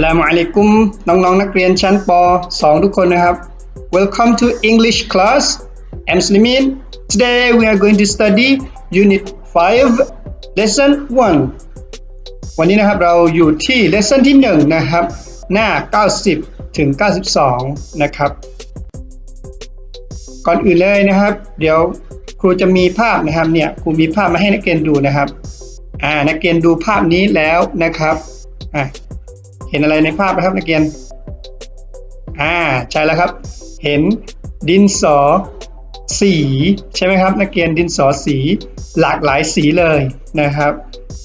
สลามุอะลัยกุมน้องๆนักเรียนชั้นป .2 ทุกคนนะครับ Welcome to English class I'm Slimin Today we are going to study Unit 5 Lesson 1 วันนี้นะครับเราอยู่ที่ Lesson ที่ 1 นะครับ หน้า 90 ถึง 92 นะครับ ก่อนอื่นเลยนะครับ เดี๋ยวครูจะมีภาพนะครับเนี่ยครูมีภาพมาให้นักเรียนดูนะครับ อ่านักเรียนดูภาพนี้แล้วนะครับอ่า เห็นอะไรในภาพนะครับนักเรียน อ่าใช่แล้วครับ เห็นดินสอสีใช่ไหมครับนักเรียนดินสอสีหลากหลายสีเลยนะครับ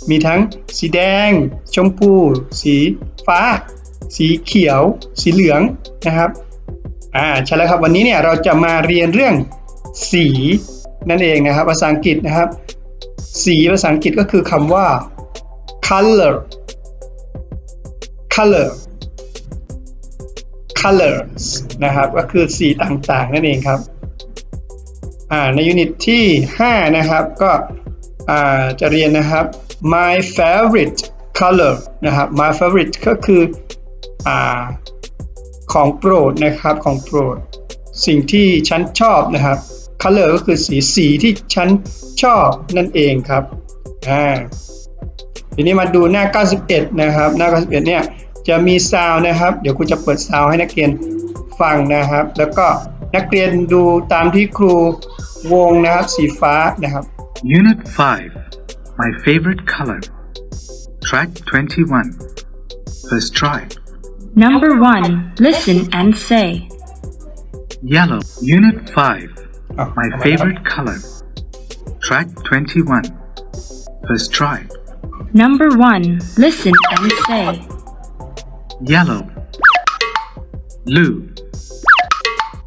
มีทั้งสีแดง ชมพู สีฟ้า สีเขียว สีเหลืองนะครับอ่าใช่แล้วครับวันนี้เนี่ยเราจะมาเรียนเรื่องสีนั่นเองนะครับภาษาอังกฤษนะครับ สีภาษาอังกฤษก็คือคำว่า color color colors นะครับ ก็คือสีต่างๆ นั่นเองครับอ่าในยูนิตที่ 5 นะครับ ก็อ่าจะเรียนนะครับ my favorite color นะครับ my favorite ก็คืออ่าของโปรดนะครับ ของโปรด สิ่งที่ฉันชอบนะครับ color ก็คือสีสีที่ฉันชอบนั่นเองครับอ่า ทีนี้มาดูหน้า 91 นะครับ หน้า 91 เนี่ยจะมีซาวน์นะครับ เดี๋ยวครูจะเปิดซาวน์ให้นักเรียนฟังนะครับ แล้วก็นักเรียนดูตามที่ครูวงนะครับสีฟ้านะครับ Unit 5 My favorite color. Track 21. First try. Number one, listen and say. Yellow. Unit 5. อะ My เอาไปครับ favorite color. Track 21. First try. Number one, listen and say. Yellow. Blue.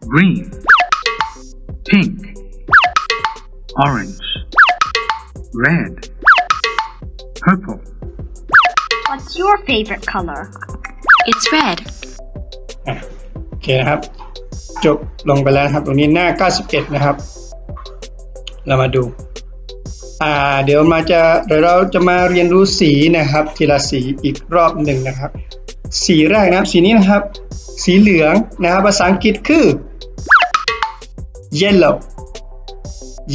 Green. Pink. Orange. Red. Purple. What's your favorite color? It's red. อ่ะโอเคนะครับ จบลงไปแล้วนะครับ ตรงนี้หน้า 91 นะครับ เรามาดู อ่าเดี๋ยวมาจะเดี๋ยวเราจะมาเรียนรู้สีนะครับ ทีละสีอีกรอบหนึ่งนะครับ สีแรกนะครับสีนี้นะครับ สีเหลืองนะครับภาษาอังกฤษคือ yellow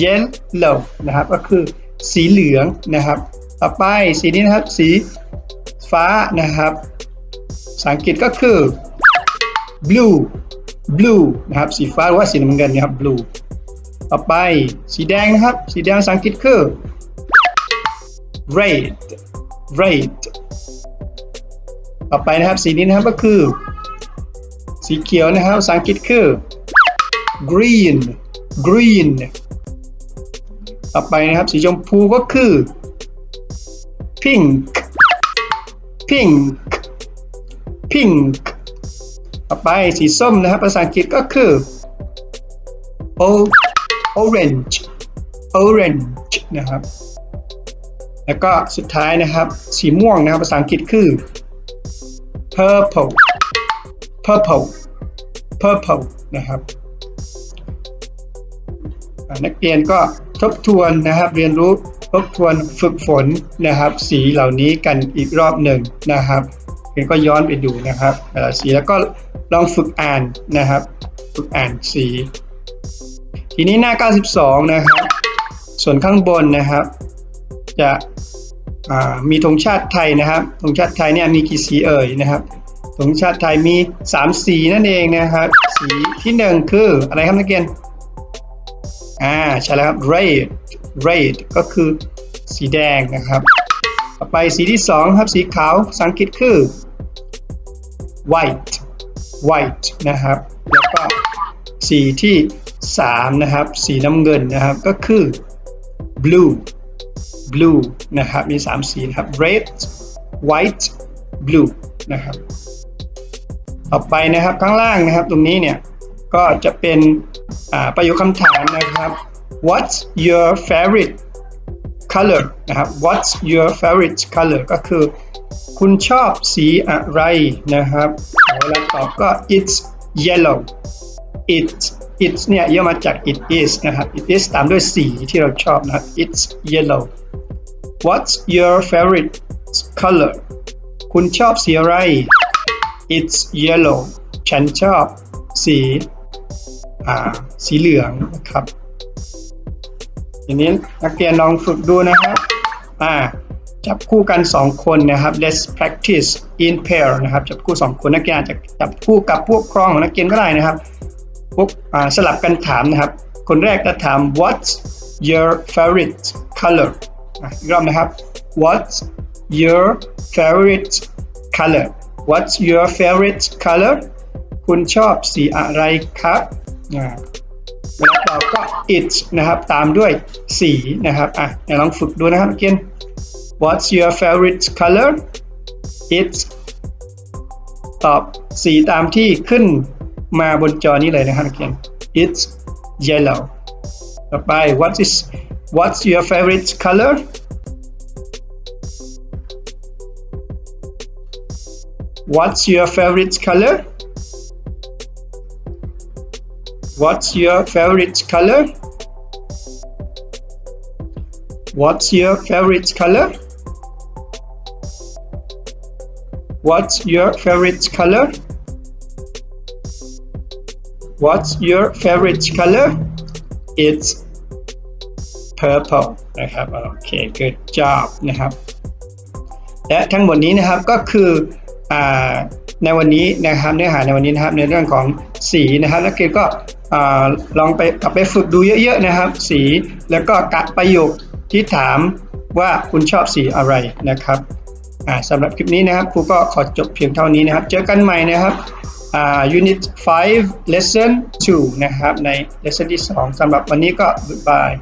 yellow นะครับก็คือสีเหลืองนะครับ ต่อไปสีนี้นะครับสีฟ้านะครับภาษาอังกฤษก็คือ blue blue นะครับสีฟ้าหรือว่าสีน้ำเงินนะครับ blue ต่อไปสีแดงนะครับ สีแดงภาษาอังกฤษคือ red red ต่อไปนะครับสีนี้นะครับก็คือ สีเขียวนะครับภาษาอังกฤษคือ green green ต่อไปนะครับสีชมพูก็คือ pink pink pink ต่อไปสีส้มนะครับภาษาอังกฤษก็คือ o- orange orange นะครับ แล้วก็สุดท้ายนะครับ สีม่วงนะครับ ภาษาอังกฤษคือ purple purple purple นะครับนักเรียนก็ทบทวนนะครับ เรียนรู้ทบทวนฝึกฝนนะครับ สีเหล่านี้กันอีกรอบหนึ่งนะครับเรียนก็ย้อนไปดูนะครับแต่ละสีแล้วก็ลองฝึกอ่านนะครับ ฝึกอ่านสี ทีนี้หน้า 92 นะครับ ส่วนข้างบนนะครับ จะมีธงชาติไทยนะครับธงชาติไทยเนี่ยมีกี่สีเอ่ยนะครับธงชาติไทยมี 3 สีนั่นเองนะครับ สีที่ 1 คืออะไรครับนักเรียนอ่าใช่แล้วครับ red red ก็คือสีแดงนะครับต่อไปสีที่ 2 ครับสีขาวภาษาอังกฤษคือ white white นะครับ แล้วก็สีที่ 3นะครับสีน้ำเงินนะครับก็คือ blue blue นะครับมี 3 สีนะครับ red white blue นะครับต่อไปนะครับข้างล่างนะครับตรงนี้เนี่ยก็จะเป็นประโยคคำถามนะครับ What's your favorite color นะครับ What's your favorite color ก็คือ คุณชอบสีอะไรนะครับเวลาตอบก็ It's yellow it's it เนี่ยย่อมาจาก it is นะครับ it is ตามด้วยสีที่เราชอบนะครับ it's yellow What's your favorite color คุณชอบสีอะไร it's yellow ฉันชอบสีอ่าสีเหลืองนะครับทีนี้นักเรียนลองฝึกดูนะครับอ่าจับคู่กัน 2 คนนะครับ let's practice in pair นะครับ จับคู่ 2 คนนักเรียนจจะจับคู่กับพวกครองของนักเรียนก็ได้นะครับ พวกสลับกันถามนะครับ คนแรกจะถาม what's your favorite color อีกรอบนะครับ what's your favorite color what's your favorite color คุณชอบสีอะไรครับอ่าเวลาตอบก็ it นะครับ ตามด้วยสีนะครับ อะลองฝึกดูนะครับเกี้ what's your favorite color it ตอบสีตามที่ขึ้น มาบนจอนี้เลยนะครับนักเรียน it's yellow ต่อไป what is what's your favorite color what's your favorite color what's your favorite color what's your favorite color what's your favorite color What's your favorite color it's purple นะครับโอเค good job นะครับ และทั้งหมดนี้นะครับก็คืออในวันนี้นะครับเนื้อหาในวันนี้นะครับในเรื่องของสีนะครับนักเรียนก็ลองไปกลับไปฝึกดูเยอะๆนะครับ สีแล้วก็กะประโยคที่ถามว่าคุณชอบสีอะไรนะครับ สำหรับคลิปนี้นะครับครูก็ขอจบเพียงเท่านี้นะครับ เจอกันใหม่นะครับอ่า unit 5 lesson 2 นะครับ ใน lesson ที่ 2สำหรับวันนี้ก็ goodbye